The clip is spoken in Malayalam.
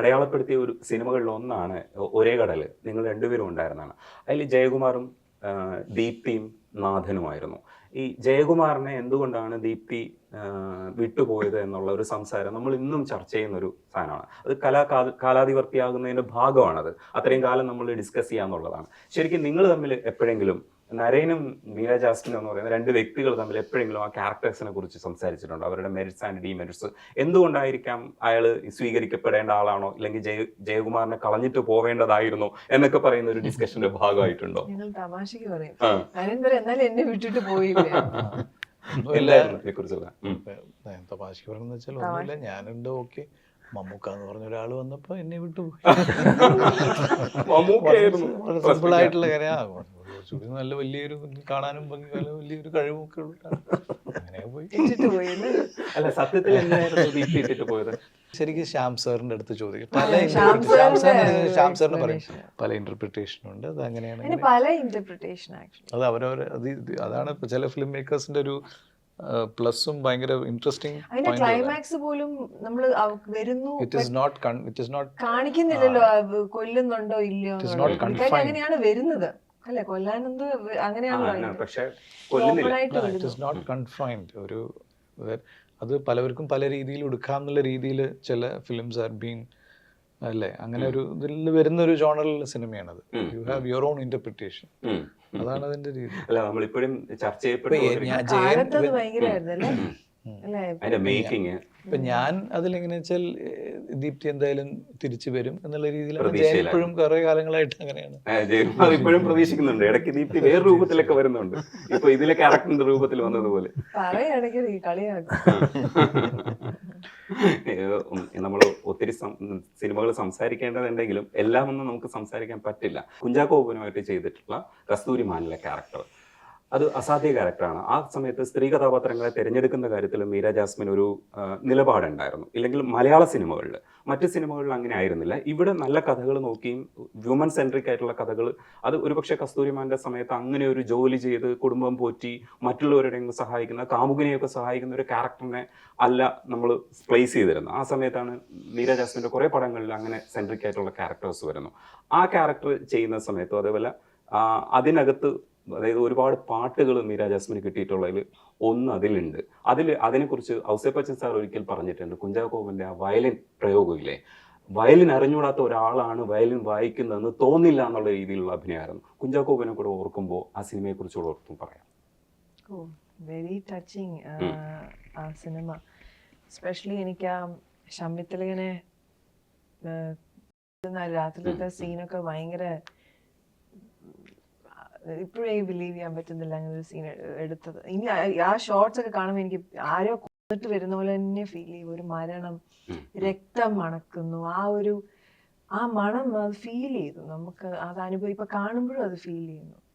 അടയാളപ്പെടുത്തിയ ഒരു സിനിമകളിൽ ഒന്നാണ് ഒരേ കടൽ നിങ്ങൾ രണ്ടുപേരും ഉണ്ടായിരുന്നതാണ്. അതിൽ ജയകുമാറും ദീപ്തിയും നാഥനുമായിരുന്നു. ഈ ജയകുമാറിനെ എന്തുകൊണ്ടാണ് ദീപ്തി വിട്ടുപോയത് എന്നുള്ള ഒരു സംസാരം നമ്മൾ ഇന്നും ചർച്ച ചെയ്യുന്ന ഒരു സാധനമാണ്. അത് കലാ കാലാധിവർത്തിയാകുന്നതിന്റെ ഭാഗമാണത്. അത്രയും കാലം നമ്മൾ ഡിസ്കസ് ചെയ്യാന്നുള്ളതാണ്. ശരിക്കും നിങ്ങൾ തമ്മിൽ എപ്പോഴെങ്കിലും നരേനും മീര ജാസ്റ്റിനും എന്ന് പറയുന്ന രണ്ട് വ്യക്തികൾ തമ്മിൽ എപ്പോഴെങ്കിലും ആ ക്യാരക്ടേഴ്സിനെ കുറിച്ച് സംസാരിച്ചിട്ടുണ്ടോ? അവരുടെ മെറിറ്റ്സ് ആൻഡ് ഡിമെറിറ്റ്സ് എന്തുകൊണ്ടായിരിക്കാം അയാൾ സ്വീകരിക്കപ്പെടേണ്ട ആളാണോ? അല്ലെങ്കിൽ ജയ ജയകുമാറിനെ കളഞ്ഞിട്ട് പോവേണ്ടതായിരുന്നോ എന്നൊക്കെ പറയുന്ന ഒരു ഡിസ്കഷന്റെ ഭാഗമായിട്ടുണ്ടോ? ഞങ്ങൾ തമാശക്ക് പറയും. നരേന്ദ്രൻ എന്നാലും എന്നെ വിട്ടിട്ട് പോയില്ലേ? തമാശക്ക് പറയുന്നത് വെച്ചാൽ ഒന്നുമില്ല. ഞാനുണ്ട് ഓക്കെ. മമ്മൂക്ക എന്ന് പറഞ്ഞ ഒരാൾ വന്നപ്പോ എന്നെ വിട്ടുപോയി. വളരെ സിമ്പിൾ ആയിട്ടുള്ള കാര്യം ആ, കുറച്ചുകൂടി നല്ല വലിയൊരു കാണാനും ഭംഗി നല്ല വലിയൊരു കഴിവൊക്കെ ഉള്ള. അങ്ങനെ പോയി. അല്ല സത്യത്തിൽ ഇട്ടിട്ട് പോയത്? ശരിക്കും ശ്യാം സാറിന്റെ അടുത്ത് ചോദിക്കും. പല ശ്യാം സാറിന് ശ്യാം സാറിന് പറയും പല ഇന്റർപ്രിട്ടേഷൻ ഉണ്ട്. അത് അങ്ങനെയാണ് പല ഇന്റർപ്രിട്ടേഷൻ അത് അവരവർ അത് അതാണ് ഇപ്പൊ ചില ഫിലിം മേക്കേഴ്സിന്റെ ഒരു പ്ലസും ഭയങ്കര ഇൻട്രസ്റ്റിംഗ് അതിന്റെ ക്ലൈമാക്സ് പോലും നമ്മൾ വരുന്നു it is not it is not കാണിക്കുന്നില്ലല്ലോ കൊല്ലുന്നുണ്ടോ ഇല്ലയോ. അങ്ങനെയാണ് വരുന്നത്. അല്ലെ കൊല്ലാനെന്ത് വ- അങ്ങനെയാണല്ലോ പക്ഷെ Open it is not confined ഒരു അത് പലവർക്കും പല രീതിയിൽ എടുക്കാം എന്നുള്ള രീതിയിൽ ചില ഫിലിംസ് ആർ ബീൻ അല്ലേ? അങ്ങനെ ഒരു ഇതിൽ വരുന്ന ഒരു ജോണറിലുള്ള സിനിമയാണത്. അത് യു ഹാവ് യുവർ ഓൺ. ഉം. അതാണ് അതിന്റെ രീതി. അല്ല നമ്മളിപ്പോഴും ചർച്ച ഇപ്പൊ ഇപ്പൊ ഞാൻ അതിലെങ്ങനെ വെച്ചാൽ ദീപ്തി എന്തായാലും തിരിച്ചു വരും എന്നുള്ള രീതിയിൽ എപ്പോഴും കുറെ കാലങ്ങളായിട്ട് അങ്ങനെയാണ്. ഇപ്പോഴും പ്രതീക്ഷിക്കുന്നുണ്ട്. ഇടയ്ക്ക് ദീപ്തി വേറെ രൂപത്തിലൊക്കെ വരുന്നുണ്ട്. ഇപ്പൊ ഇതിലൊക്കെ അടക്കുന്ന രൂപത്തിൽ വന്നതുപോലെ. പറയുകയാണെങ്കിൽ ഈ കളിയാക്കും. നമ്മൾ ഒത്തിരി സിനിമകൾ സംസാരിക്കേണ്ടതുണ്ടെങ്കിലും എല്ലാം ഒന്നും നമുക്ക് സംസാരിക്കാൻ പറ്റില്ല. കുഞ്ചാക്കോ ഓപ്പനുമായിട്ട് ചെയ്തിട്ടുള്ള കസ്തൂരി മാനിലെ ക്യാരക്ടർ അത് അസാധ്യ ക്യാരക്ടറാണ്. ആ സമയത്ത് സ്ത്രീ കഥാപാത്രങ്ങളെ തിരഞ്ഞെടുക്കുന്ന കാര്യത്തിൽ മീര ജാസ്മിൻ ഒരു നിലപാടുണ്ടായിരുന്നു. ഇല്ലെങ്കിൽ മലയാള സിനിമകളിൽ മറ്റ് സിനിമകളിൽ അങ്ങനെ ആയിരുന്നില്ല. ഇവിടെ നല്ല കഥകൾ നോക്കിയും വ്യൂമൻ സെൻട്രിക് ആയിട്ടുള്ള കഥകൾ അത് ഒരുപക്ഷെ കസ്തൂരിമാന്റെ സമയത്ത് അങ്ങനെ ഒരു ജോലി ചെയ്ത് കുടുംബം പോറ്റി മറ്റുള്ളവരുടെ സഹായിക്കുന്ന കാമുകിനെയൊക്കെ സഹായിക്കുന്ന ഒരു ക്യാരക്ടറിനെ അല്ല നമ്മൾ പ്ലേസ് ചെയ്തിരുന്നത്. ആ സമയത്താണ് മീര ജാസ്മിന്റെ കുറേ പടങ്ങളിൽ അങ്ങനെ സെൻട്രിക് ആയിട്ടുള്ള ക്യാരക്ടേഴ്സ് വരുന്നു. ആ ക്യാരക്ടർ ചെയ്യുന്ന സമയത്തും അതേപോലെ അതിനകത്ത് അതായത് ഒരുപാട് പാട്ടുകൾ മീരാ ജാസ്മിന് കിട്ടിയിട്ടുള്ളതിൽ ഒന്ന് അതിലുണ്ട്. അതിൽ അതിനെക്കുറിച്ച് ഔസേപ്പച്ചൻ സാർ ഒരിക്കൽ പറഞ്ഞിട്ടുണ്ട്. കുഞ്ചാക്കോവിന്റെ ആ വയലിൻ പ്രയോഗമില്ലേ വയലിൻ അറിഞ്ഞുകൂടാത്ത ഒരാളാണ് വയലിൻ വായിക്കുന്നതെന്ന് തോന്നില്ല എന്നുള്ള രീതിയിലുള്ള അഭിനയമായിരുന്നു കുഞ്ചാക്കോവിനെ കൂടെ ഓർക്കുമ്പോൾ ആ സിനിമയെ ഓർക്കും ഓർത്തും പറയാം. ഓ വെരി ടച്ചിങ് ആ സിനിമ. സ്പെഷ്യലി എനിക്ക് ആ ഷമ്മിത്തിലകനെ രാത്രിയിലത്തെ സീനൊക്കെ ഭയങ്കര ഇപ്പോഴേ ബിലീവ് ചെയ്യാൻ പറ്റുന്നില്ല അങ്ങനെ ഒരു സീൻ എടുത്തത്. ഇനി ആ- ഷോർട്സ് ഒക്കെ കാണുമ്പോൾ എനിക്ക് ആരോ കൊന്നിട്ട് വരുന്ന പോലെ തന്നെ ഫീൽ ചെയ്യും. ഒരു മരണം. രക്തം മണക്കുന്നു ആ ഒരു ആ മണം അത് ഫീൽ ചെയ്തു നമുക്ക് അത് അനുഭവം ഇപ്പൊ കാണുമ്പോഴും അത് ഫീൽ ചെയ്യുന്നു.